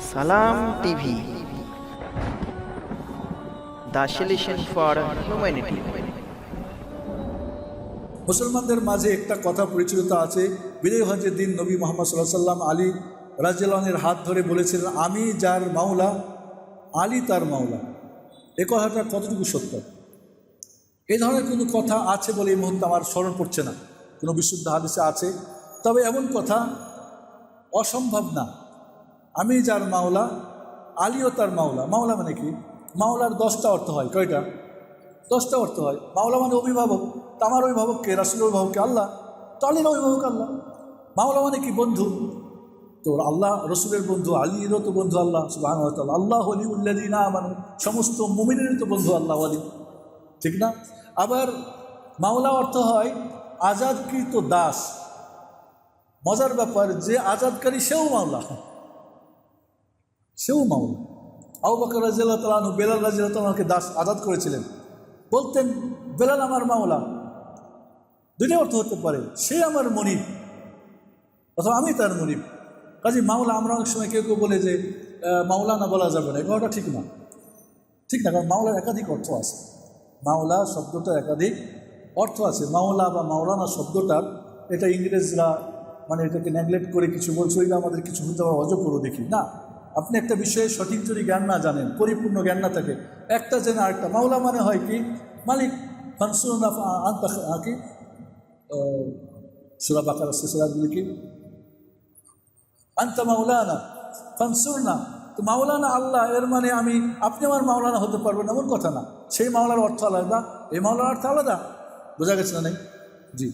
সালাম TV. The for humanity. মুসলমানদের মাঝে একটা কথা পরিচিত আছে। বিজয় হজের দিন নবী মোহাম্মদ সাল্লাহ সাল্লাম আলী রাজিয়ালের হাত ধরে বলেছিলেন, আমি যার মাওলা, আলী তার মাওলা। এ কথাটা কতটুকু সত্য? এই ধরনের কোনো কথা আছে বলে এই মুহূর্তে আমার স্মরণ পড়ছে না। কোনো বিশুদ্ধ হাদিসে আছে। তবে এমন কথা অসম্ভব না। আমি যার মাওলা, আলীও তার মাওলা। মাওলা মানে কি? মাওলার দশটা অর্থ হয়। কয়টা? দশটা অর্থ হয়। মাওলা মানে অভিভাবক। তা আমার অভিভাবককে রাসুলের অভিভাবককে আল্লাহ। তো আলীর অভিভাবক আল্লাহ। মাওলা মানে কি? বন্ধু। তো আল্লাহ, রসুলের বন্ধু, আলীরও তো বন্ধু আল্লাহ সুবাহ আল্লাহ হলি উল্লাদি না মানে সমস্ত মুমিনেরই তো বন্ধু আল্লাহ আলী ঠিক না? আবার মাওলা অর্থ হয় আজাদকৃত দাস। মজার ব্যাপার, যে আজাদকারী সেও মাওলা। সেও মাওলা আবু বকর রাজিয়াল্লাহ বেলাল রাজিয়াল তালকে দাস আজাদ করেছিলেন। বলতেন, বেলাল আমার মাওলা। দুইটা অর্থ হতে পারে, সে আমার মনিব অথবা আমি তার মনিব। কাজে মাওলা, আমরা অনেক সময় কেউ কেউ বলে যে মাওলা না বলা যাবে না। কথাটা ঠিক না। ঠিক না, কারণ মাওলার একাধিক অর্থ আছে। মাওলা শব্দটার একাধিক অর্থ আছে। মাওলা বা মাওলানা শব্দটার এটা ইংরেজরা মানে এটাকে নেগলেক্ট করে কিছু বলছে, ওইটা আমাদের কিছু হতে পারে অজ করে দেখি। না। আপনি একটা বিষয়ে সঠিক যদি জ্ঞান না জানেন, পরিপূর্ণ জ্ঞান না থাকে, একটা জেনে আরেকটা। মাওলা মানে হয় কি? মালিক আন্তা কি? সুরা বাকার সুরাগুলি কি? আন্তা মাওলানা, ফানসুরনা। তো মাওলানা আল্লাহ, এর মানে আমি, আপনি আমার মাওলানা হতে পারবেন এমন কথা না। সেই মাওলার অর্থ আলাদা, এই মাওলার অর্থ আলাদা। বোঝা গেছে না নাই? জি।